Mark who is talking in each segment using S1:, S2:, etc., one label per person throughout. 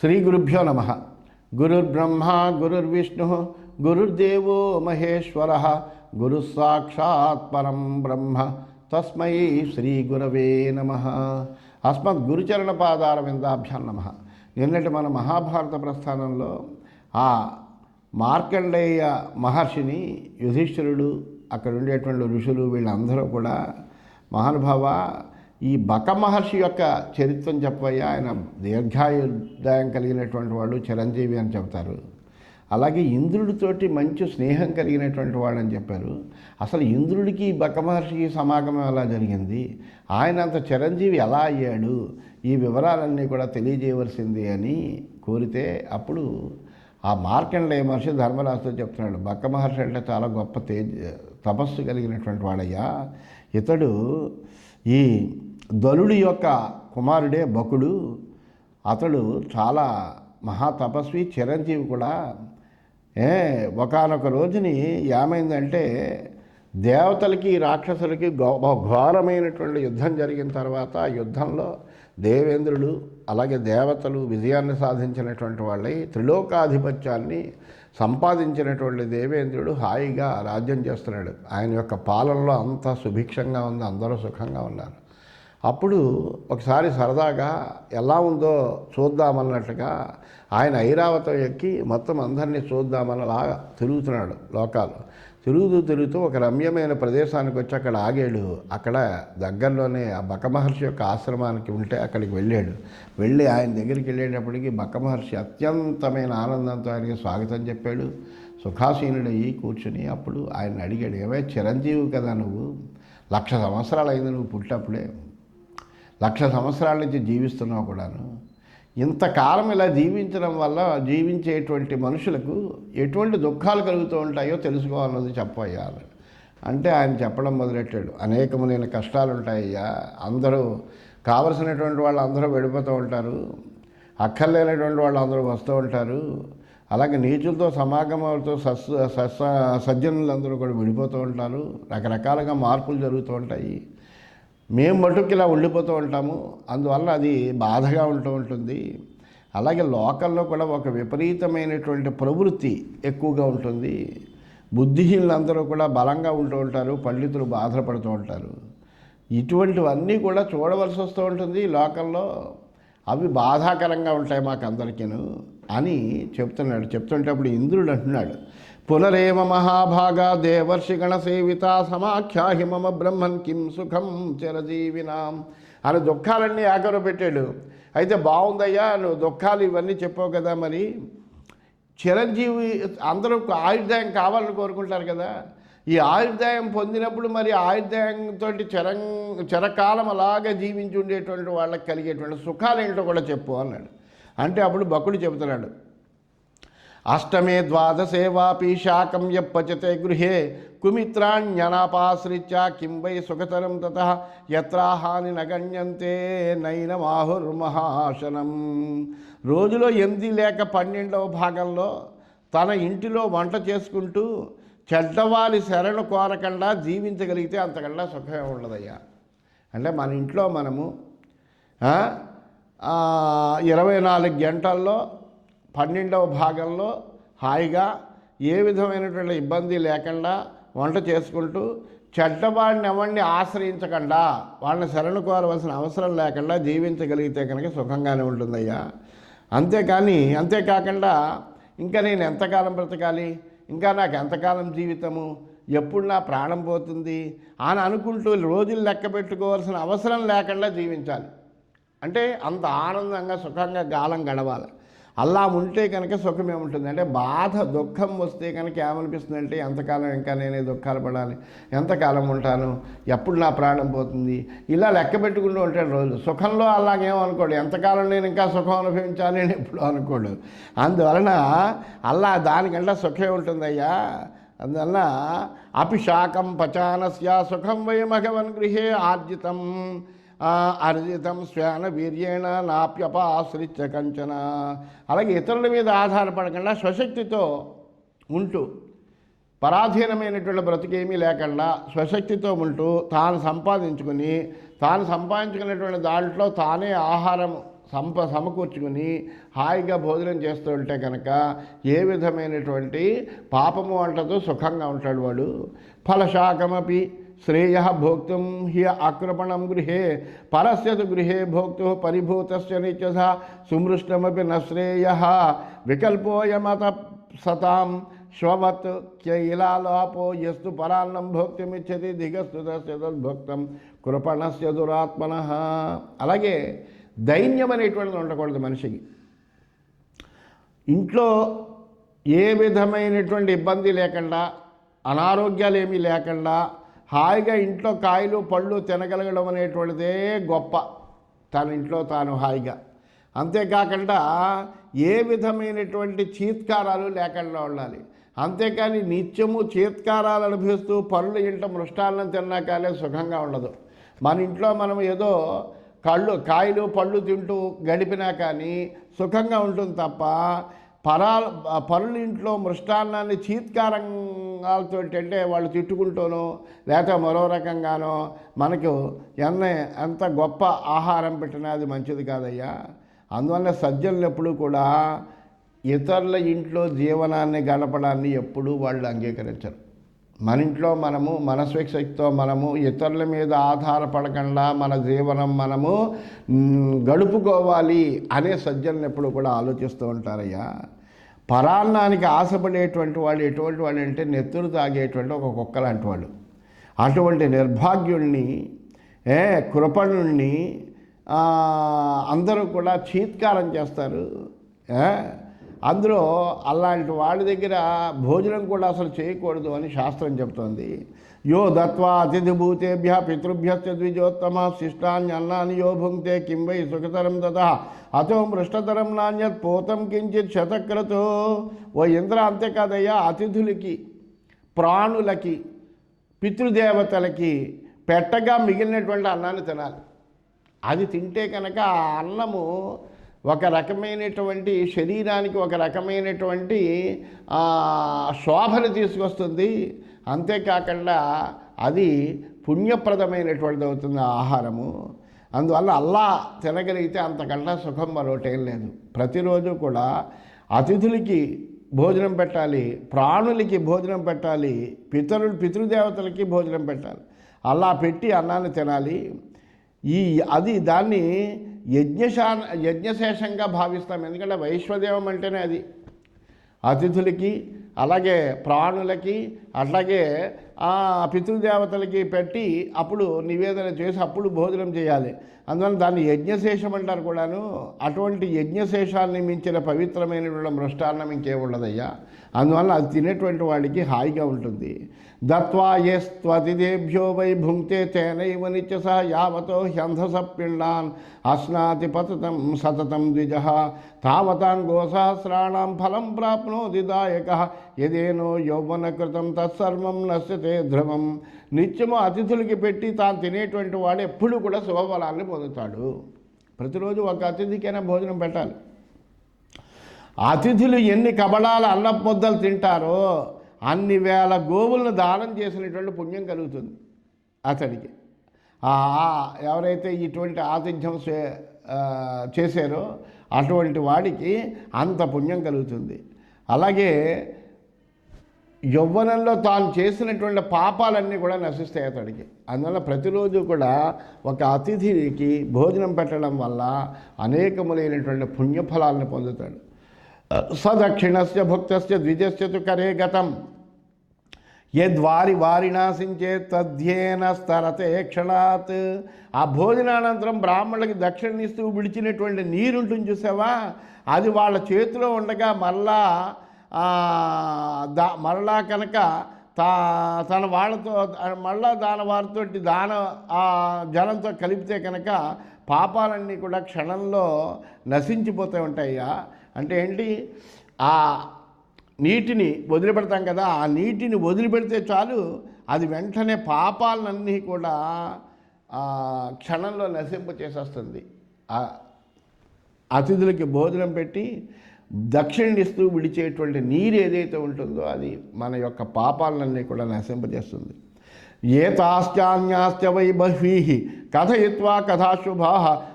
S1: శ్రీ గురుభ్యో నమ. గురుర్బ్రహ్మ గురుర్విష్ణు గురుర్దేవో మహేశ్వర. గురు సాక్షాత్ పరం బ్రహ్మ. తస్మై శ్రీ గురవే నమ. అస్మత్ గురుచరణ పాదార విందాభ్యాం నమ. నిన్నటి మన మహాభారత ప్రస్థానంలో ఆ మార్కండేయ మహర్షిని యుధిష్ఠిరుడు అక్కడ ఉండేటువంటి ఋషులు వీళ్ళందరూ కూడా మహానుభావ ఈ బక మహర్షి యొక్క చరిత్రం చెప్పయ్యా ఆయన దీర్ఘాయుర్దాయం కలిగినటువంటి వాడు చిరంజీవి అని చెప్తారు అలాగే ఇంద్రుడితోటి మంచి స్నేహం కలిగినటువంటి వాడు అని చెప్పారు. అసలు ఇంద్రుడికి ఈ బక మహర్షికి సమాగమం ఎలా జరిగింది? ఆయన అంత చిరంజీవి ఎలా అయ్యాడు? ఈ వివరాలన్నీ కూడా తెలియజేయవలసింది అని కోరితే అప్పుడు ఆ మార్కండేయ మహర్షి ధర్మరాజుతో చెప్తున్నాడు. బక్క మహర్షి అంటే చాలా గొప్ప తేజ తపస్సు కలిగినటువంటి వాడయ్యా. ఇతడు ఈ ధనుడి యొక్క కుమారుడే బకుడు. అతడు చాలా మహా తపస్వి చిరంజీవి కూడా. ఏ ఒకనొక రోజుని ఏమైందంటే దేవతలకి రాక్షసులకి గో ఘోరమైనటువంటి యుద్ధం జరిగిన తర్వాత యుద్ధంలో దేవేంద్రుడు అలాగే దేవతలు విజయాన్ని సాధించినటువంటి వాళ్ళై త్రిలోకాధిపత్యాన్ని సంపాదించినటువంటి దేవేంద్రుడు హాయిగా రాజ్యం చేస్తున్నాడు. ఆయన యొక్క పాలనలో అంతా సుభిక్షంగా ఉంది అందరూ సుఖంగా ఉన్నారు. అప్పుడు ఒకసారి సరదాగా ఎలా ఉందో చూద్దామన్నట్టుగా ఆయన ఐరావతం ఎక్కి మొత్తం అందరినీ చూద్దామన్నలాగా తిరుగుతున్నాడు లోకాలు. తిరుగుతూ తిరుగుతూ ఒక రమ్యమైన ప్రదేశానికి వచ్చి అక్కడ ఆగాడు. అక్కడ దగ్గరలోనే ఆ బక మహర్షి యొక్క ఆశ్రమానికి ఉంటే అక్కడికి వెళ్ళాడు. వెళ్ళి ఆయన దగ్గరికి వెళ్ళేటప్పటికి బక మహర్షి అత్యంతమైన ఆనందంతో ఆయనకి స్వాగతం చెప్పాడు. సుఖాసీనుడయ్యి కూర్చుని అప్పుడు ఆయన అడిగాడు ఏమే చిరంజీవి కదా నువ్వు? లక్ష సంవత్సరాలు అయింది నువ్వు పుట్టప్పుడే లక్ష సంవత్సరాల నుంచి జీవిస్తున్నావు కూడాను. ఇంతకాలం ఇలా జీవించడం వల్ల జీవించేటువంటి మనుషులకు ఎటువంటి దుఃఖాలు కలుగుతూ ఉంటాయో తెలుసుకోవాలన్నది చెప్పయ్యాలి అంటే ఆయన చెప్పడం మొదలెట్టాడు. అనేకమైన కష్టాలు ఉంటాయ్యా అందరూ కావలసినటువంటి వాళ్ళు అందరూ వెళ్ళిపోతూ ఉంటారు. అక్కర్లేనటువంటి వాళ్ళు అందరూ వస్తూ ఉంటారు. అలాగే నీచులతో సమాగమాలతో సస్ సస్స సజ్జనులందరూ కూడా విడిపోతూ ఉంటారు. రకరకాలుగా మార్పులు జరుగుతూ ఉంటాయి. మేము మటుకు ఇలా ఉండిపోతూ ఉంటాము. అందువల్ల అది బాధగా ఉంటూ ఉంటుంది. అలాగే లోకల్లో కూడా ఒక విపరీతమైనటువంటి ప్రవృత్తి ఎక్కువగా ఉంటుంది. బుద్ధిహీనులందరూ కూడా బలంగా ఉంటూ ఉంటారు. పండితులు బాధపడుతూ ఉంటారు. ఇటువంటివన్నీ కూడా చూడవలసి వస్తూ ఉంటుంది లోకల్లో అవి బాధాకరంగా ఉంటాయి మాకు అందరికీను అని చెప్తున్నాడు. చెప్తుంటే అప్పుడు ఇంద్రుడు అంటున్నాడు. పునరేవ మహాభాగా దేవర్షి గణసేవిత సమాఖ్యాహి మమ బ్రహ్మన్ కిం సుఖం చిరజీవినాం అని దుఃఖాలన్నీ ఆఖరు పెట్టాడు. అయితే బాగుందయ్యా నువ్వు దుఃఖాలు ఇవన్నీ చెప్పావు కదా మరి. చిరంజీవి అందరూ ఆయుర్దాయం కావాలని కోరుకుంటారు కదా. ఈ ఆయుర్దాయం పొందినప్పుడు మరి ఆయుర్దాయంతో చిరం చిరకాలం అలాగే జీవించి ఉండేటువంటి వాళ్ళకి కలిగేటువంటి సుఖాలు ఏంటో కూడా చెప్పు అన్నాడు. అంటే అప్పుడు భకుడు చెబుతున్నాడు అష్టమే ద్వాదశే వాపి శాకం యప్పచతే గృహే కుమిత్రాణ్యనాపాశ్రిత్య కిం వై సుఖతరం తత యత్రాహాని నగణ్యంతే నైనమాహుర్మహాశనం. రోజులో ఎనిమిది లేక పన్నెండవ భాగంలో తన ఇంటిలో వంట చేసుకుంటూ చెడ్డవాలి శరణు కోరకుండా జీవించగలిగితే అంతకన్నా సుఖమే ఉండదయ్యా. అంటే మన ఇంట్లో మనము ఇరవై నాలుగు గంటల్లో పన్నెండవ భాగంలో హాయిగా ఏ విధమైనటువంటి ఇబ్బంది లేకుండా వంట చేసుకుంటూ చెడ్డవాడిని ఎవరిని ఆశ్రయించకుండా వాళ్ళని శరణు కోరవలసిన అవసరం లేకుండా జీవించగలిగితే కనుక సుఖంగానే ఉంటుందయ్యా. అంతేకాని అంతేకాకుండా ఇంకా నేను ఎంతకాలం బ్రతకాలి? ఇంకా నాకు ఎంతకాలం జీవితము? ఎప్పుడు నా ప్రాణం పోతుంది? అని అనుకుంటూ రోజులు లెక్క పెట్టుకోవాల్సిన అవసరం లేకుండా జీవించాలి. అంటే అంత ఆనందంగా సుఖంగా గాలం గడవాలి. అలా ఉంటే కనుక సుఖం ఏముంటుంది? అంటే బాధ దుఃఖం వస్తే కనుక ఏమనిపిస్తుంది అంటే ఎంతకాలం ఇంకా నేనే దుఃఖాలు పడాలి? ఎంతకాలం ఉంటాను? ఎప్పుడు నా ప్రాణం పోతుంది? ఇలా లెక్క పెట్టుకుంటూ ఉంటాడు రోజు. సుఖంలో అలాగేమనుకోడు ఎంతకాలం నేను ఇంకా సుఖం అనుభవించాలి? అని ఎప్పుడు అనుకోడు? అందువలన అలా దానికంటే సుఖమే ఉంటుందయ్యా. అందువల్ల అపిశాకం పచానస్య సుఖం వై మఘవన్ గృహే ఆర్జితం. అర్జితం శ్వాన వీర్యేణ నాప్యపాశ్రిత్య కంచన. అలాగే ఇతరుల మీద ఆధారపడకుండా స్వశక్తితో ఉంటూ పరాధీనమైనటువంటి బ్రతికేమీ లేకుండా స్వశక్తితో ఉంటూ తాను సంపాదించుకుని తాను సంపాదించుకున్నటువంటి దాంట్లో తానే ఆహారం సంప సమకూర్చుకుని హాయిగా భోజనం చేస్తూ ఉంటే కనుక ఏ విధమైనటువంటి పాపము అంటతో సుఖంగా ఉంటాడు వాడు. ఫలశాకమపి శ్రేయ భోక్తుం హి ఆక్రమణం గృహే పరస్య గృహే భోక్తు పరిభూతస్య నిత్యస సుమృష్టమపి న శ్రేయ వికల్పోయమత సతాం శ్వవత్ క్యైలాలాపో ఎస్తు పరాన్నం భోక్తిమిచ్చతి దిగస్తు తస్య తద్భోక్తం కృపణస్య దురాత్మన అలాగే దైన్యం అనేటువంటిది ఉండకూడదు మనిషికి. ఇంట్లో ఏ విధమైనటువంటి ఇబ్బంది లేకుండా అనారోగ్యాలు ఏమీ లేకుండా హాయిగా ఇంట్లో కాయలు పళ్ళు తినగలగడం అనేటువంటిదే గొప్ప. తన ఇంట్లో తాను హాయిగా. అంతేకాకుండా ఏ విధమైనటువంటి చీత్కారాలు లేకుండా ఉండాలి. అంతేకాని నిత్యము చీత్కారాలు అనిపిస్తూ పనులు ఇంట మృష్టాలను తిన్నాకాలే సుఖంగా ఉండదు. మన ఇంట్లో మనం ఏదో కళ్ళు కాయలు పళ్ళు తింటూ గడిపినా కానీ సుఖంగా ఉంటుంది తప్ప పరా పరుల ఇంట్లో మృష్టాన్నాన్ని చీత్కారంగాలతో అంటే వాళ్ళు తిట్టుకుంటూనో లేకపోతే మరో రకంగానో మనకు ఎన్న ఎంత గొప్ప ఆహారం పెట్టినా అది మంచిది కాదయ్యా. అందువల్ల సజ్జనులు ఎప్పుడు కూడా ఇతరుల ఇంట్లో జీవనాన్ని గడపడాన్ని ఎప్పుడూ వాళ్ళు అంగీకరించరు. మన ఇంట్లో మనము మన స్వేచ్ఛతో మనము ఇతరుల మీద ఆధారపడకుండా మన జీవనం మనము గడుపుకోవాలి అనే సజ్జనులు ఎప్పుడు కూడా ఆలోచిస్తూ ఉంటారయ్యా. పరాన్నానికి ఆశపడేటువంటి వాళ్ళు ఎటువంటి వాళ్ళు అంటే నెత్తురు తాగేటువంటి ఒక కుక్క లాంటి వాళ్ళు. అటువంటి నిర్భాగ్యుణ్ణి ఏ కృపణుణ్ణి అందరూ కూడా చీత్కారం చేస్తారు. అందులో అలాంటి వాళ్ళ దగ్గర భోజనం కూడా అసలు చేయకూడదు అని శాస్త్రం చెప్తోంది యో దత్వా అతిథిభూతేభ్య పితృభ్యశ్చ ద్విజోత్తమ శిష్టాన్ని అన్నాన్ని యో భుంక్తే కిం వై సుఖతరం దత అతో మృష్టతరం నాణ్యత్ పోతం కించిత్ శతక్రతో ఓ ఇంద్ర అంతేకాదయ్యా అతిథులకి ప్రాణులకి పితృదేవతలకి పెట్టగా మిగిలినటువంటి అన్నాన్ని తినాలి. అది తింటే కనుక ఆ అన్నము ఒక రకమైనటువంటి శరీరానికి ఒక రకమైనటువంటి శోభను తీసుకొస్తుంది. అంతేకాకుండా అది పుణ్యప్రదమైనటువంటిది అవుతుంది ఆహారము. అందువల్ల అల్లా తినగలిగితే అంతకన్నా సుఖం మరొకటేం లేదు. ప్రతిరోజు కూడా అతిథులకి భోజనం పెట్టాలి ప్రాణులకి భోజనం పెట్టాలి పితరులు పితృదేవతలకి భోజనం పెట్టాలి. అలా పెట్టి అన్నాన్ని తినాలి. ఈ అది దాన్ని యజ్ఞశా యజ్ఞశేషంగా భావిస్తాం. ఎందుకంటే వైశ్వదేవం అంటేనే అది. అతిథులకి అలాగే ప్రాణులకి అట్లాగే ఆ పితృదేవతలకి పెట్టి అప్పుడు నివేదన చేసి అప్పుడు భోజనం చేయాలి. అందువల్ల దాన్ని యజ్ఞశేషం అంటారు కూడాను. అటువంటి యజ్ఞశేషాన్ని మించిన పవిత్రమైనటువంటి మృష్టాన్నం ఇంకే ఉండదయ్యా. అందువల్ల అది తినేటువంటి వాడికి హాయిగా ఉంటుంది. దత్వా ఎస్త్వతిదేభ్యో వై భుంక్తే తేనైవ నిత్యస యావతో హ్యంధస పిండాన్ అస్నాతి పతతం సతతం ద్విజ. తావతాం గోసహస్రాణం ఫలం ప్రాప్నోతి దాయక. ఎదేనో యౌవనకృతం తత్సర్వం నశ్యతే ధ్రువం. నిత్యము అతిథులకి పెట్టి తాను తినేటువంటి వాడు ఎప్పుడు కూడా శుభఫలాన్ని పొందుతాడు. ప్రతిరోజు ఒక అతిథికైనా భోజనం పెట్టాలి. అతిథులు ఎన్ని కబడాల అన్నపు ముద్దలు తింటారో అన్ని వేల గోవులను దానం చేసినటువంటి పుణ్యం కలుగుతుంది అతడికి ఎవరైతే ఇటువంటి ఆతిథ్యం చేశారో అటువంటి వాడికి అంత పుణ్యం కలుగుతుంది. అలాగే యవ్వనంలో తాను చేసినటువంటి పాపాలన్నీ కూడా నశిస్తాయి అతడికి. అందువల్ల ప్రతిరోజు కూడా ఒక అతిథికి భోజనం పెట్టడం వల్ల అనేకములైనటువంటి పుణ్యఫలాలను పొందుతాడు. సదక్షిణస్య భుక్తస్య ద్విజస్య తు కరే గతం. యద్వారి వారినాశించే తద్యేన స్తరతే క్షణాత్. ఆ భోజనానంతరం బ్రాహ్మణులకి దక్షిణ ఇస్తూ విడిచినటువంటి నీరుంటుంది చూసావా? అది వాళ్ళ చేతిలో ఉండగా మళ్ళా దా మరలా కనుక తా తన వాళ్ళతో మళ్ళా దాని వారితో దాన ఆ జలంతో కలిపితే కనుక పాపాలన్నీ కూడా క్షణంలో నశించిపోతూ ఉంటాయ్యా అంటే ఏంటి? ఆ నీటిని వదిలిపెడతాం కదా ఆ నీటిని వదిలిపెడితే చాలు అది వెంటనే పాపాలన్నీ కూడా క్షణంలో నశింప చేసేస్తుంది. అతిథులకి భోజనం పెట్టి దక్షిణిస్తూ విడిచేటువంటి నీరు ఏదైతే ఉంటుందో అది మన యొక్క పాపాలన్నీ కూడా నశింపజేస్తుంది ఏతాశ్చాన్యాశ్చ వై బహ్వీ కథయిత్వా కథాశుభా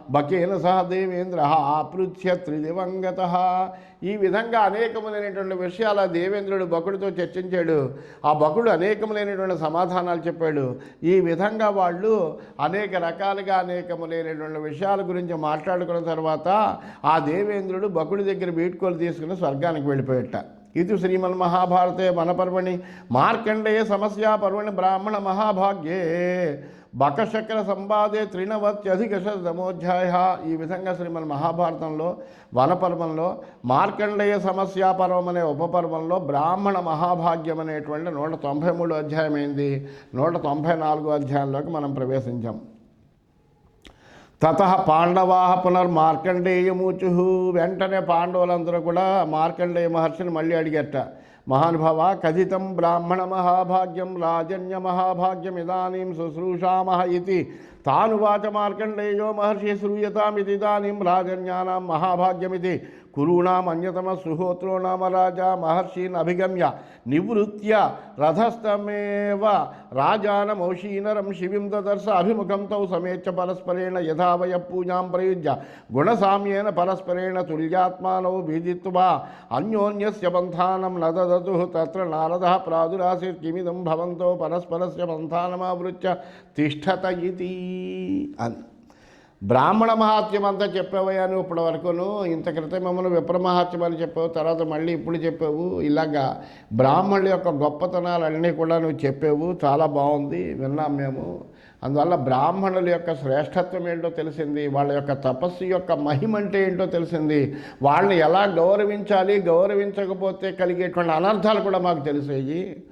S1: బకేన సహ దేవేంద్ర ఆపృథ్య త్రిదివంగత. ఈ విధంగా అనేకములైనటువంటి విషయాలు దేవేంద్రుడు బకుడితో చర్చించాడు. ఆ బకుడు అనేకములైనటువంటి సమాధానాలు చెప్పాడు. ఈ విధంగా వాళ్ళు అనేక రకాలుగా అనేకములైనటువంటి విషయాల గురించి మాట్లాడుకున్న తర్వాత ఆ దేవేంద్రుడు బకుడి దగ్గర బీట్కోలు తీసుకుని స్వర్గానికి వెళ్ళిపోయట. ఇది శ్రీమన్ మహాభారతే వనపర్వణి మార్కండేయ సమస్యా పర్వణి బ్రాహ్మణ మహాభాగ్యే. బకశక్ర సంవాదే త్రినవత్యధిక శతమోధ్యాయ ఈ విధంగా శ్రీమన్ మహాభారతంలో వనపర్వంలో మార్కండేయ సమస్యా పర్వం అనే ఉపపర్వంలో బ్రాహ్మణ మహాభాగ్యం అనేటువంటి నూట తొంభై మూడు అధ్యాయం అయింది నూట తొంభై నాలుగో అధ్యాయంలోకి మనం ప్రవేశించాం. తత పాండవా పునర్మార్కండేయమూచు వెంటనే పాండవులందరూ కూడా మార్కండేయ మహర్షిని మళ్ళీ అడిగట మహానుభావ కథితం బ్రాహ్మణ మహాభాగ్యం రాజన్య మహాభాగ్యం ఇదానీం శుశ్రూషామహ ఇది తానువాచ మార్కండేయో మహర్షి శ్రూయతామితి ఇదానీం రాజన్యానాం మహాభాగ్యమితి కురూణాం అన్యతమ సుహోత్రో నామ రాజా మహర్షీన్ అభిగమ్య నివృత్య రథస్థమేవ రాజానమౌషీనరం శివిం దదర్శ అభిముఖం తౌ సమేత్య పరస్పరేణ యథావయ పూజాం ప్రయుజ్య గుణసామ్యేన పరస్పరేణ తుల్యాత్మానౌ భీజిత్వా అన్యోన్యస్య బంధానం నదదతు తత్ర నారద ప్రాదురాసీత్ కిమిదం భవంతో పరస్పరస్య బంధానమావృత్య తిష్టత ఇది అని బ్రాహ్మణ మహాత్యం అంతా చెప్పావయ్యా ఇప్పటి వరకును ఇంత క్రితం మమ్మల్ని విప్ర మహాత్యం అని చెప్పావు తర్వాత మళ్ళీ ఇప్పుడు చెప్పావు. ఇలాగా బ్రాహ్మణుల యొక్క గొప్పతనాలన్నీ కూడా నువ్వు చెప్పావు. చాలా బాగుంది విన్నాం మేము. అందువల్ల బ్రాహ్మణుల యొక్క శ్రేష్టత్వం ఏంటో తెలిసింది వాళ్ళ యొక్క తపస్సు యొక్క మహిమ అంటే ఏంటో తెలిసింది. వాళ్ళని ఎలా గౌరవించాలి గౌరవించకపోతే కలిగేటువంటి అనర్థాలు కూడా మాకు తెలిసేవి.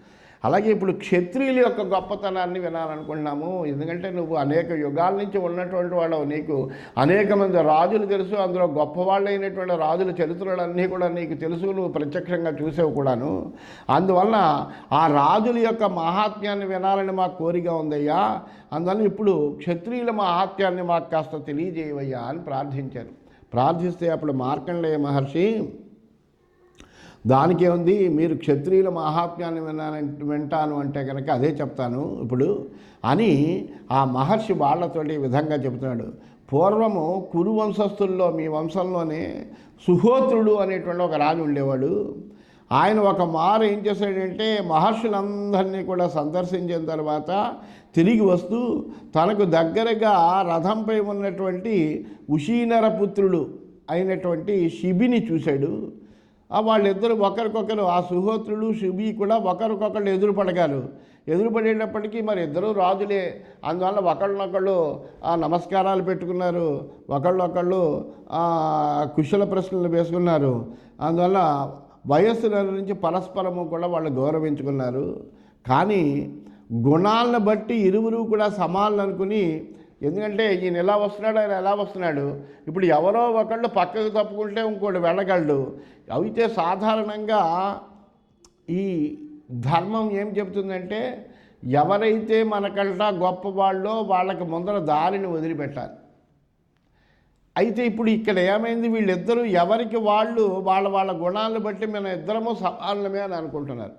S1: అలాగే ఇప్పుడు క్షత్రియుల యొక్క గొప్పతనాన్ని వినాలనుకుంటున్నాము. ఎందుకంటే నువ్వు అనేక యుగాల నుంచి ఉన్నటువంటి వాళ్ళవు. నీకు అనేక మంది రాజులు తెలుసు. అందులో గొప్పవాళ్ళైనటువంటి రాజుల చరిత్రలన్నీ కూడా నీకు తెలుసు. నువ్వు ప్రత్యక్షంగా చూసావు కూడాను. అందువలన ఆ రాజుల యొక్క మహాత్మ్యాన్ని వినాలని మాకు కోరిక ఉందయ్యా. అందువల్ల ఇప్పుడు క్షత్రియుల మహాత్మ్యాన్ని మాకు కాస్త తెలియజేయవయ్యా అని ప్రార్థించారు. ప్రార్థిస్తే అప్పుడు మార్కండేయ మహర్షి దానికే ఉంది మీరు క్షత్రియుల మహాత్మ్యాన్ని వినాలంటే వింటాను అంటే కనుక అదే చెప్తాను. ఇప్పుడు అని ఆ మహర్షి వాళ్ళతోటి ఈ విధంగా చెబుతున్నాడు. పూర్వము కురు వంశస్థుల్లో మీ వంశంలోనే సుహోత్రుడు అనేటువంటి ఒక రాజు ఉండేవాడు. ఆయన ఒక మారు ఏం చేశాడంటే మహర్షులందరినీ కూడా సందర్శించిన తర్వాత తిరిగి వస్తూ తనకు దగ్గరగా రథంపై ఉన్నటువంటి ఉషీనర పుత్రుడు అయినటువంటి శిబిని చూశాడు. వాళ్ళిద్దరు ఒకరికొకరు ఆ సుహోత్రుడు శుభి కూడా ఒకరికొకళ్ళు ఎదురుపడగారు. ఎదురుపడేటప్పటికీ మరి ఇద్దరు రాజులే. అందువల్ల ఒకళ్ళనొకళ్ళు ఆ నమస్కారాలు పెట్టుకున్నారు. ఒకళ్ళొకళ్ళు కుశల ప్రశ్నలు వేసుకున్నారు. అందువల్ల వయస్సు నుంచి పరస్పరము కూడా వాళ్ళు గౌరవించుకున్నారు. కానీ గుణాలను బట్టి ఇరువురు కూడా సమానులు అనుకుని ఎందుకంటే ఈయన ఎలా వస్తున్నాడు ఆయన ఎలా వస్తున్నాడు? ఇప్పుడు ఎవరో ఒకళ్ళు పక్కకు తప్పుకుంటే ఇంకోటి వెళ్ళగలడు. అయితే సాధారణంగా ఈ ధర్మం ఏం చెబుతుందంటే ఎవరైతే మనకంట గొప్పవాళ్ళో వాళ్ళకి ముందర దారిని వదిలిపెట్టాలి. అయితే ఇప్పుడు ఇక్కడ ఏమైంది? వీళ్ళిద్దరూ ఎవరికి వాళ్ళు వాళ్ళ వాళ్ళ గుణాలను బట్టి మన ఇద్దరము సవాళ్ళమే అని అనుకుంటున్నారు.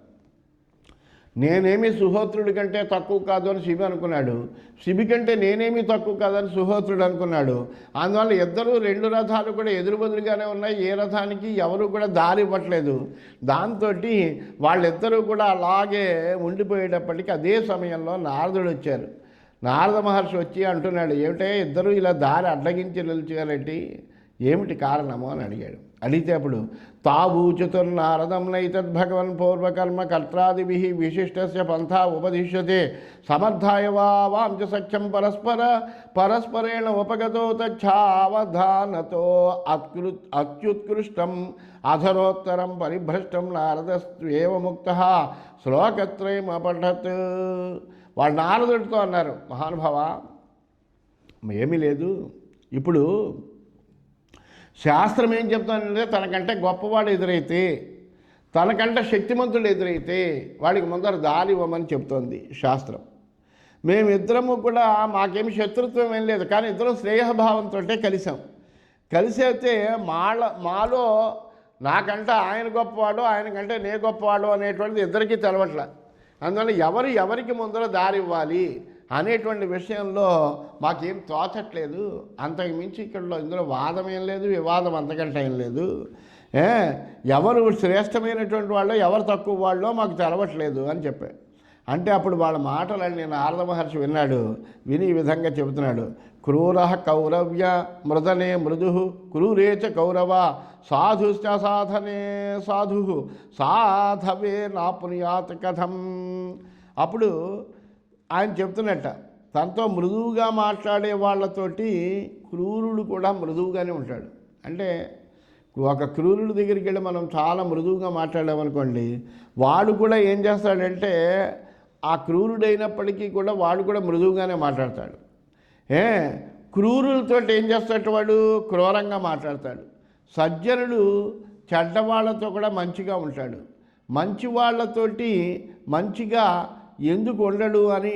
S1: నేనేమి సుహోత్రుడి కంటే తక్కువ కాదు అని శిబి అనుకున్నాడు. శిబి కంటే నేనేమి తక్కువ కాదని సుహోత్రుడు అనుకున్నాడు. అందువల్ల ఇద్దరు రెండు రథాలు కూడా ఎదురు బదులుగానే ఉన్నాయి. ఏ రథానికి ఎవరు కూడా దారి ఇవ్వట్లేదు దాంతో వాళ్ళిద్దరూ కూడా అలాగే ఉండిపోయేటప్పటికి అదే సమయంలో నారదుడు వచ్చారు. నారద మహర్షి వచ్చి అంటున్నాడు ఏమిటే ఇద్దరు ఇలా దారి అడ్డగించి నిలిచారంటే? ఏమిటి కారణము? అని అడిగాడు. అడిగితే అప్పుడు తావూచుతున్నారదం నైతద్భగవన్ పూర్వకర్మ కర్తాదిభి విశిష్టస్య పంథా ఉపదిశ్యతే సమర్థాయ వాంచ సఖ్యం పరస్పర పరస్పరేణ ఉపగతో తావధానతో అత్కృ అత్యుత్కృష్టం అధరోత్తరం పరిభ్రష్టం నారదస్త్వేవ ముక్త శ్లోకత్రయం అపఠత్ వాళ్ళు నారదుడితో అన్నారు మహానుభావ ఏమీ లేదు. ఇప్పుడు శాస్త్రం ఏం చెప్తానంటే తనకంటే గొప్పవాడు ఎదురైతే తనకంటే శక్తిమంతుడు ఎదురైతే వాడికి ముందర దారి ఇవ్వమని చెప్తోంది శాస్త్రం. మేమిద్దరము కూడా మాకేమి శత్రుత్వం ఏం లేదు కానీ ఇద్దరం స్నేహభావంతో కలిసాం. కలిసి అయితే మాల మాలో నాకంటే ఆయన గొప్పవాడు ఆయనకంటే నే గొప్పవాడు అనేటువంటిది ఇద్దరికీ తెలవట్ల. అందువల్ల ఎవరు ఎవరికి ముందర దారి ఇవ్వాలి అనేటువంటి విషయంలో మాకేం తోచట్లేదు. అంతకు మించి ఇక్కడ ఇందులో వాదం ఏం లేదు వివాదం అంతకంటే ఏం లేదు. ఎవరు శ్రేష్టమైనటువంటి వాళ్ళు ఎవరు తక్కువ వాళ్ళో మాకు తెలవట్లేదు అని చెప్పాడు అంటే అప్పుడు వాళ్ళ మాటలని నేను ఆరద మహర్షి విన్నాడు. విని ఈ విధంగా చెబుతున్నాడు. క్రూర కౌరవ్య మృదనే మృదు క్రూరేచ కౌరవ సాధుశ్చ సాధనే సాధు సాధవే నాపునియాత్ కథం. అప్పుడు ఆయన చెప్తున్నట్ట తనతో మృదువుగా మాట్లాడే వాళ్ళతోటి క్రూరుడు కూడా మృదువుగానే ఉంటాడు. అంటే ఒక క్రూరుడి దగ్గరికి వెళ్ళి మనం చాలా మృదువుగా మాట్లాడామనుకోండి వాడు కూడా ఏం చేస్తాడంటే ఆ క్రూరుడైనప్పటికీ కూడా వాడు కూడా మృదువుగానే మాట్లాడతాడు. ఏ క్రూరులతో ఏం చేస్తాడు వాడు? క్రూరంగా మాట్లాడతాడు. సజ్జనుడు చెడ్డవాళ్ళతో కూడా మంచిగా ఉంటాడు. మంచి వాళ్ళతోటి మంచిగా ఎందుకు ఉండడు అని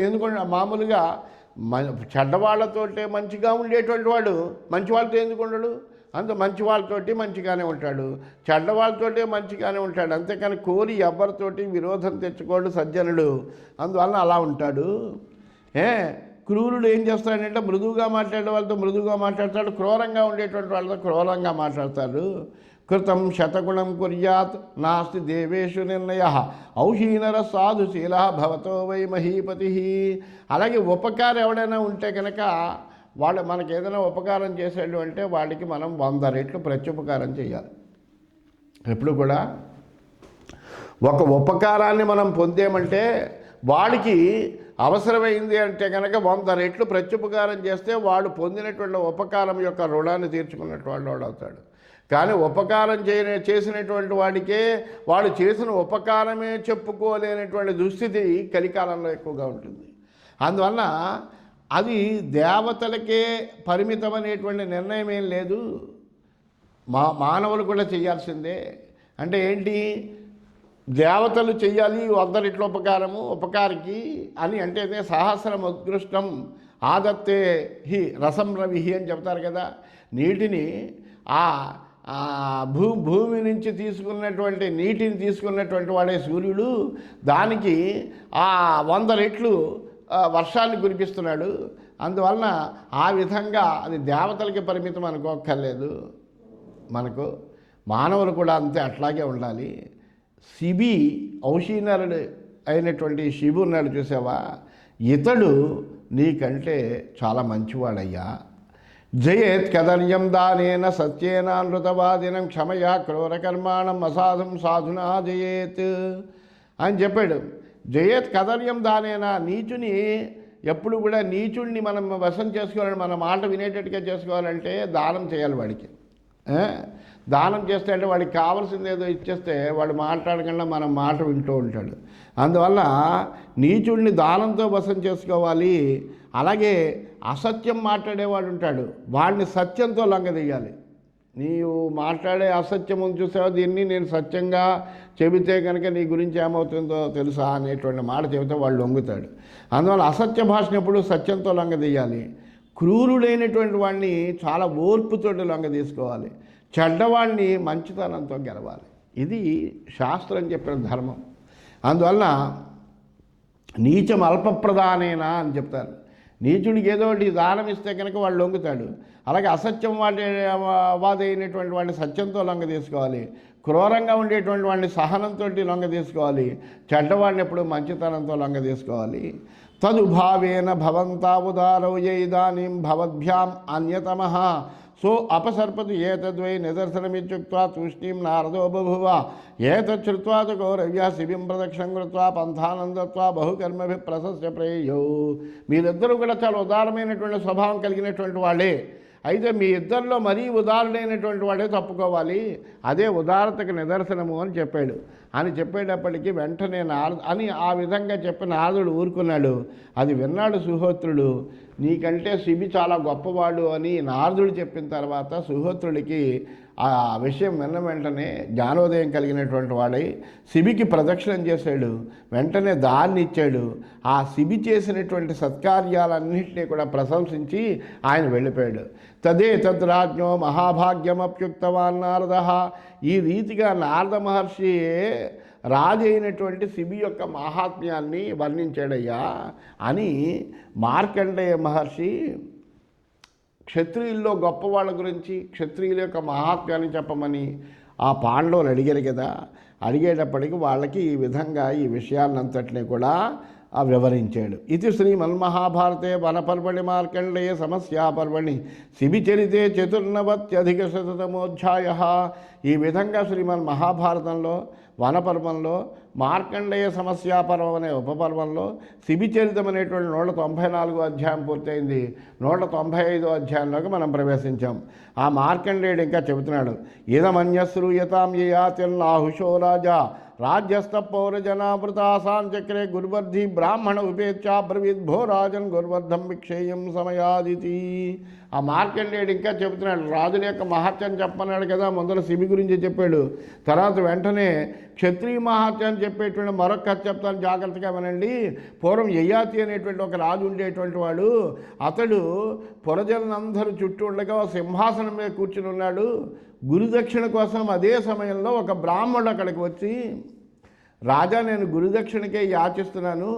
S1: ఎందుకు మామూలుగా మ చెడ్డవాళ్ళతోటే మంచిగా ఉండేటువంటి వాడు మంచి వాళ్ళతో ఎందుకు ఉండడు? అంత మంచి వాళ్ళతోటి మంచిగానే ఉంటాడు. చెడ్డవాళ్ళతోటే మంచిగానే ఉంటాడు. అంతేకాని కోరి ఎవరితోటి విరోధం తెచ్చుకోడు సజ్జనుడు. అందువలన అలా ఉంటాడు. ఏ క్రూరుడు ఏం చేస్తాడంటే మృదువుగా మాట్లాడే వాళ్ళతో మృదువుగా మాట్లాడతాడు. క్రూరంగా ఉండేటువంటి వాళ్ళతో క్రూరంగా మాట్లాడతాడు. కృతం శతగుణం కుర్యాత్ నాస్తి దేవేషు నిర్ణయ. ఔహీనర సాధుశీల భవతో వై మహీపతి. అలాగే ఉపకారం ఎవడైనా ఉంటే కనుక వాళ్ళు మనకి ఏదైనా ఉపకారం చేసేళ్ళు అంటే వాడికి మనం వంద రెట్లు ప్రత్యుపకారం చేయాలి. ఎప్పుడు కూడా ఒక ఉపకారాన్ని మనం పొందామంటే వాడికి అవసరమైంది అంటే కనుక వంద రెట్లు ప్రత్యుపకారం చేస్తే వాడు పొందినటువంటి ఉపకారం యొక్క రుణాన్ని తీర్చుకున్నటువంటి వాడు అవుతాడు. కానీ ఉపకారం చేయనే చేసినటువంటి వాడికే వాడు చేసిన ఉపకారమే చెప్పుకోలేనటువంటి దుస్థితి కలికాలంలో ఎక్కువగా ఉంటుంది. అందువల్ల అది దేవతలకే పరిమితమనేటువంటి నిర్ణయం ఏం లేదు. మా మానవులు కూడా చేయాల్సిందే. అంటే ఏంటి? దేవతలు చెయ్యాలి వందరిట్ల ఉపకారము ఉపకారికి అని అంటేనే సహస్రం ఉత్కృష్టం ఆదత్తే హి రసం రవి అని చెప్తారు కదా. నీటిని ఆ భూ భూమి నుంచి తీసుకున్నటువంటి నీటిని తీసుకున్నటువంటి వాడే సూర్యుడు దానికి ఆ వంద రెట్లు వర్షాన్ని కురిపిస్తున్నాడు. అందువలన ఆ విధంగా అది దేవతలకి పరిమితం అనుకోక్కర్లేదు. మనకు మానవులు కూడా అంతే అట్లాగే ఉండాలి. శిబి ఔషీనరుడు అయినటువంటి శిబు ఉన్నాడు చూసావా? ఇతడు నీకంటే చాలా మంచివాడయ్యా. జయేత్ కదర్యం దానేన సత్యేనానృతవాదినం క్షమయా క్రూరకర్మాణం అసాధుం సాధునా జయేత్ అని చెప్పాడు. జయేత్ కదర్యం దానేనా నీచుని ఎప్పుడు కూడా నీచుడిని మనం వశం చేసుకోవాలని మన మాట వినేటట్టుగా చేసుకోవాలంటే దానం చేయాలి వాడికి. దానం చేస్తే అంటే వాడికి కావాల్సింది ఏదో ఇచ్చేస్తే వాడు మాట్లాడకుండా మనం మాట వింటూ ఉంటాడు. అందువల్ల నీచుడిని దానంతో వశం చేసుకోవాలి. అలాగే అసత్యం మాట్లాడేవాడు ఉంటాడు. వాడిని సత్యంతో లొంగదీయాలి. నీవు మాట్లాడే అసత్యం ఉంది దీన్ని నేను సత్యంగా చెబితే కనుక నీ గురించి ఏమవుతుందో తెలుసా? అనేటువంటి మాట చెబితే వాడు లొంగుతాడు. అందువల్ల అసత్య భాషను ఎప్పుడు సత్యంతో లొంగదీయాలి. క్రూరుడైనటువంటి వాడిని చాలా ఓర్పుతోటి లొంగ తీసుకోవాలి చెడ్డవాడిని మంచితనంతో గెలవాలి. ఇది శాస్త్రం చెప్పిన ధర్మం. అందువలన నీచం అల్పప్రదానేనా అని చెప్తారు. నీచుడికి ఏదో ఒకటి దానం ఇస్తే కనుక వాడు లొంగుతాడు. అలాగే అసత్యం వాడి వాదైనటువంటి వాడిని సత్యంతో లొంగ తీసుకోవాలి. క్రూరంగా ఉండేటువంటి వాడిని సహనంతో లొంగ తీసుకోవాలి. చెడ్డవాడిని ఎప్పుడు మంచితనంతో లొంగ తీసుకోవాలి. తదుభావేన భవంతా ఉదారౌ ఇదానీం భవద్భ్యాం అన్యతమ సో అపసర్పతి ఏతద్వై నిదర్శనమిత్యుక్త్వా తూష్ణీం నారదో బభువ ఏతచ్చుత్వా తు గౌరవ్య శిబిం ప్రదక్షిణం కృత్వా పంథానందత్వా బహుకర్మభి ప్రశస్య ప్రేయో మీరిద్దరూ కూడా చాలా ఉదారమైనటువంటి స్వభావం కలిగినటువంటి వాళ్ళే। అయితే మీ ఇద్దరిలో మరీ ఉదారుడైనటువంటి వాడే తప్పుకోవాలి. అదే ఉదారతకు నిదర్శనము అని చెప్పాడు. అని చెప్పేటప్పటికీ వెంటనే నారదు అని ఆ విధంగా చెప్పిన నారదుడు ఊరుకున్నాడు. అది విన్నాడు సుహోత్రుడు. నీకంటే శిబి చాలా గొప్పవాడు అని నారదుడు చెప్పిన తర్వాత సుహోత్రుడికి ఆ విషయం విన్న వెంటనే జ్ఞానోదయం కలిగినటువంటి వాడై శిబికి ప్రదక్షిణం చేశాడు. వెంటనే దాన్ని ఇచ్చాడు. ఆ శిబి చేసినటువంటి సత్కార్యాలన్నింటినీ కూడా ప్రశంసించి ఆయన వెళ్ళిపోయాడు. తదే తద్రాజ్ఞో మహాభాగ్యమప్యుక్తవాన్ నారద. ఈ రీతిగా నారద మహర్షి రాజు అయినటువంటి శిబి యొక్క మహాత్మ్యాన్ని వర్ణించాడయ్యా అని మార్కండేయ మహర్షి క్షత్రియుల్లో గొప్పవాళ్ళ గురించి క్షత్రియుల యొక్క మహాత్మ్యాన్ని చెప్పమని ఆ పాండవులు అడిగారు కదా. అడిగేటప్పటికి వాళ్ళకి ఈ విధంగా ఈ విషయాన్నంతటినీ కూడా వివరించాడు. ఇది శ్రీమన్మహాభారతే వనపర్వణి మార్కండేయ సమస్యాపర్వణి శిబిచరితే చతుర్నవత్యధిక శతమోధ్యాయ ఈ విధంగా శ్రీమన్ మహాభారతంలో వనపర్వంలో మార్కండేయ సమస్యాపర్వం అనే ఉపపర్వంలో శిబిచరితం అనేటువంటి నూట తొంభై నాలుగో అధ్యాయం పూర్తయింది. నూట తొంభై ఐదో అధ్యాయంలోకి మనం ప్రవేశించాం. ఆ మార్కండేయుడు ఇంకా చెబుతున్నాడు ఇదమన్యశ్రూయతాం యయాతిర్నాహుషో రాజా రాజ్యస్థ పౌరజనావృతాసాం చక్రే గురువర్ధి బ్రాహ్మణ ఉపేక్షా బ్రవీద్ భో రాజన్ గురువర్ధం విక్షేయం సమయాదితి ఆ మార్కండేయుడు ఇంకా చెబుతున్నాడు. రాజుల యొక్క మహత్యం చెప్పన్నాడు కదా ముందర శిబి గురించి చెప్పాడు. తర్వాత వెంటనే క్షత్రియ మహత్యం చెప్పేటువంటి మరొక కథ చెప్తాను జాగ్రత్తగా వినండి. పూర్వం యయాతి అనేటువంటి ఒక రాజు ఉండేటువంటి వాడు. అతడు పురజనులందరూ చుట్టూ ఉండగా సింహాసనం మీద కూర్చుని ఉన్నాడు. గురుదక్షిణ కోసం అదే సమయంలో ఒక బ్రాహ్మణుడు అక్కడికి వచ్చి రాజా నేను గురుదక్షిణకే యాచిస్తున్నాను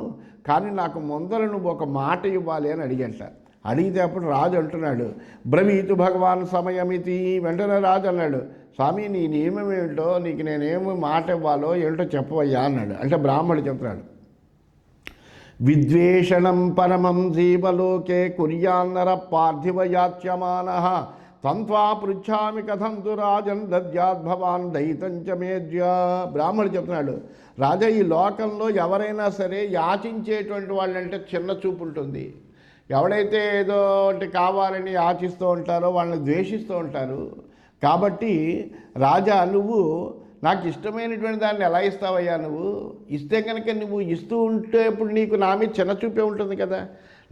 S1: కానీ నాకు ముందర నువ్వు ఒక మాట ఇవ్వాలి అని అడిగంట. అడిగితే అప్పుడు రాజు అంటున్నాడు బ్రవీతు భగవాన్ సమయమితి వెంటనే రాజు అన్నాడు స్వామి నీ నియమం ఏమిటో నీకు నేనేమి మాట ఇవ్వాలో ఏంటో చెప్పవయ్యా అన్నాడు. అంటే బ్రాహ్మణుడు చెప్తున్నాడు విద్వేషణం పరమం జీవలోకే కుర్యాన్నర పార్థివయాచ్యమాన తంత్వా పృచ్ఛామి కథం తు రాజన్ దద్యాద్ భవాన్ దయితంచ మేద్య. బ్రాహ్మణుడు చెప్తున్నాడు రాజా ఈ లోకంలో ఎవరైనా సరే యాచించేటువంటి వాళ్ళంటే చిన్న చూపు ఉంటుంది. ఎవడైతే ఏదో ఒకటి కావాలని యాచిస్తూ ఉంటారో వాళ్ళని ద్వేషిస్తూ ఉంటారు. కాబట్టి రాజా నువ్వు నాకు ఇష్టమైనటువంటి దాన్ని ఎలా ఇస్తావయ్యా నువ్వు? ఇస్తే కనుక నువ్వు ఇస్తూ ఉంటే ఇప్పుడు నీకు నా మీద చిన్న చూపే ఉంటుంది కదా.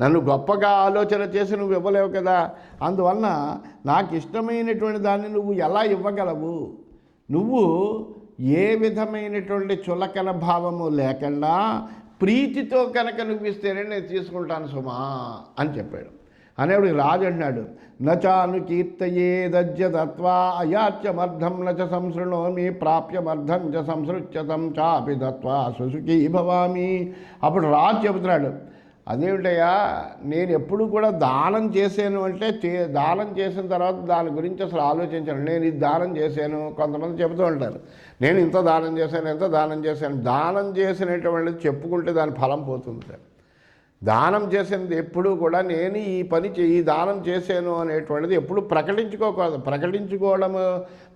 S1: నన్ను గొప్పగా ఆలోచన చేసి నువ్వు ఇవ్వలేవు కదా. అందువలన నాకు ఇష్టమైనటువంటి దాన్ని నువ్వు ఎలా ఇవ్వగలవు? నువ్వు ఏ విధమైనటువంటి చులకన భావము లేకుండా ప్రీతితో కనుక నువ్వు ఇస్తేనే నేను తీసుకుంటాను సుమా అని చెప్పాడు. అనేవాడు రాజు అన్నాడు నచాను కీర్తయేదజ్యతత్వా అయాచ్యమర్థం నచ సంశృణోమి ప్రాప్యమర్థం చ సంసృత్యతం చాపి దత్వా సుసుఖీ భవామి అప్పుడు రాజు చెబుతున్నాడు అదేమిటయ్యా? నేను ఎప్పుడు కూడా దానం చేశాను అంటే దానం చేసిన తర్వాత దాని గురించి అసలు ఆలోచించాను. నేను ఇది దానం చేశాను కొంతమంది చెబుతూ ఉంటారు. నేను ఇంత దానం చేశాను ఎంత దానం చేశాను. దానం చేసినటువంటిది చెప్పుకుంటే దాని ఫలం పోతుంది సార్. దానం చేసినది ఎప్పుడూ కూడా నేను ఈ పని చే ఈ దానం చేశాను అనేటువంటిది ఎప్పుడు ప్రకటించుకోకూడదు ప్రకటించుకోవడం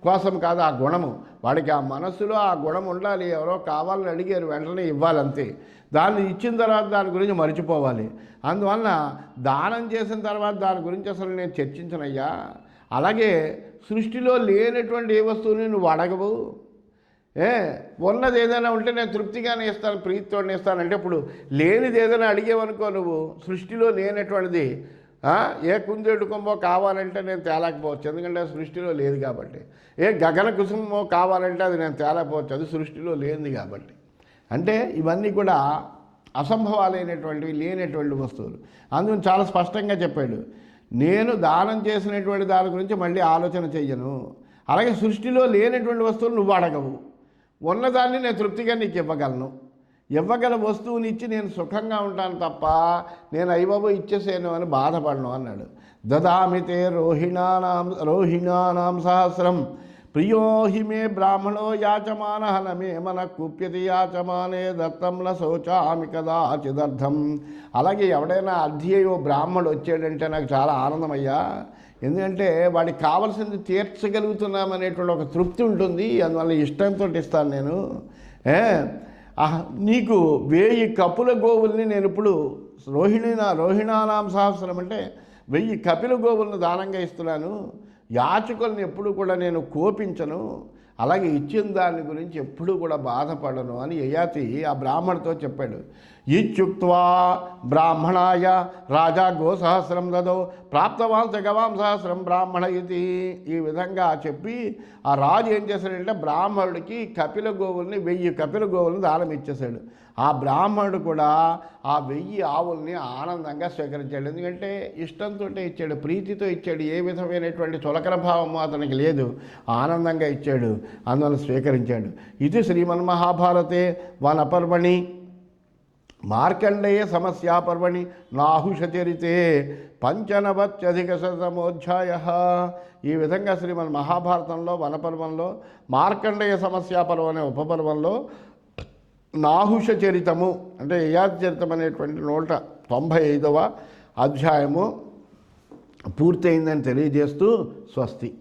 S1: కోసం కాదు ఆ గుణము. వాడికి ఆ మనసులో ఆ గుణం ఉండాలి. ఎవరో కావాలని అడిగారు వెంటనే ఇవ్వాలంతే. దాన్ని ఇచ్చిన తర్వాత దాని గురించి మర్చిపోవాలి. అందువలన దానం చేసిన తర్వాత దాని గురించి అసలు నేను చర్చించనయ్యా. అలాగే సృష్టిలో లేనటువంటి ఏ వస్తువుని నువ్వు అడగవు. ఏ ఉన్నది ఏదైనా ఉంటే నేను తృప్తిగానే ఇస్తాను ప్రీతితోనే ఇస్తానంటే ఇప్పుడు లేనిది ఏదైనా అడిగేవనుకో నువ్వు సృష్టిలో లేనటువంటిది ఏ కుందేడు కావాలంటే నేను తేలేకపోవచ్చు. ఎందుకంటే సృష్టిలో లేదు కాబట్టి. ఏ గగన కుసుమో కావాలంటే అది నేను తేలేకపోవచ్చు. అది సృష్టిలో లేనిది కాబట్టి. అంటే ఇవన్నీ కూడా అసంభవాలైనటువంటివి లేనటువంటి వస్తువులు. అందుకని చాలా స్పష్టంగా చెప్పాడు. నేను దానం చేసినటువంటి దాని గురించి మళ్ళీ ఆలోచన చెయ్యను. అలాగే సృష్టిలో లేనటువంటి వస్తువులు నువ్వు అడగవు. ఉన్నదాన్ని నేను తృప్తిగా నీకు ఇవ్వగలను. ఇవ్వగల వస్తువుని ఇచ్చి నేను సుఖంగా ఉంటాను తప్ప నేను అయ్యబాబు ఇచ్చేసాను అని బాధపడను అన్నాడు. దదామితే రోహిణానాం రోహిణానాం సహస్రం. ప్రియో హి బ్రాహ్మణో యాచమాన నమే మన కుప్యతి యాచమానే దత్తంల శోచామి కదాచిదర్థం అలాగే ఎవడైనా అధ్యయో బ్రాహ్మడు వచ్చాడంటే నాకు చాలా ఆనందమయ్యా. ఎందుకంటే వాడికి కావలసింది తీర్చగలుగుతున్నామనేటువంటి ఒక తృప్తి ఉంటుంది అందువల్ల ఇష్టంతో ఇస్తాను నేను. నీకు వేయి కపుల గోవుల్ని నేను ఇప్పుడు రోహిణి రోహిణానాం సహస్రం అంటే వెయ్యి కపిల గోవులను దానంగా ఇస్తున్నాను. యాచకులను ఎప్పుడు కూడా నేను కోపించను అలాగే ఇచ్చిన దాని గురించి ఎప్పుడూ కూడా బాధపడను అని యయాతి ఆ బ్రాహ్మణుతో చెప్పాడు. ఇత్యుక్త్వా బ్రాహ్మణాయ రాజా గోసహస్రం దదో ప్రాప్తవాంస గవాం సహస్రం బ్రాహ్మణ ఇది ఈ విధంగా చెప్పి ఆ రాజు ఏం చేశాడంటే బ్రాహ్మణుడికి కపిల గోవుల్ని వెయ్యి కపిల గోవుల్ని దానం ఇచ్చేశాడు. ఆ బ్రాహ్మణుడు కూడా ఆ వెయ్యి ఆవుల్ని ఆనందంగా స్వీకరించాడు. ఎందుకంటే ఇష్టంతో ఇచ్చాడు ప్రీతితో ఇచ్చాడు ఏ విధమైనటువంటి చులకన భావము అతనికి లేదు. ఆనందంగా ఇచ్చాడు అందువల్ల స్వీకరించాడు. ఇది శ్రీమన్మహాభారతే వనపర్వణి మార్కండేయ సమస్యాపర్వణి నాహుషచరితే పంచనవత్యధిక శతమోధ్యాయ ఈ విధంగా శ్రీమన్ మహాభారతంలో వనపర్వంలో మార్కండేయ సమస్యాపర్వం అనే ఉపపర్వంలో నాహుష చరితము అంటే యయాతిచరితం అనేటువంటి నూట తొంభై ఐదవ అధ్యాయము పూర్తయిందని తెలియజేస్తూ స్వస్తి.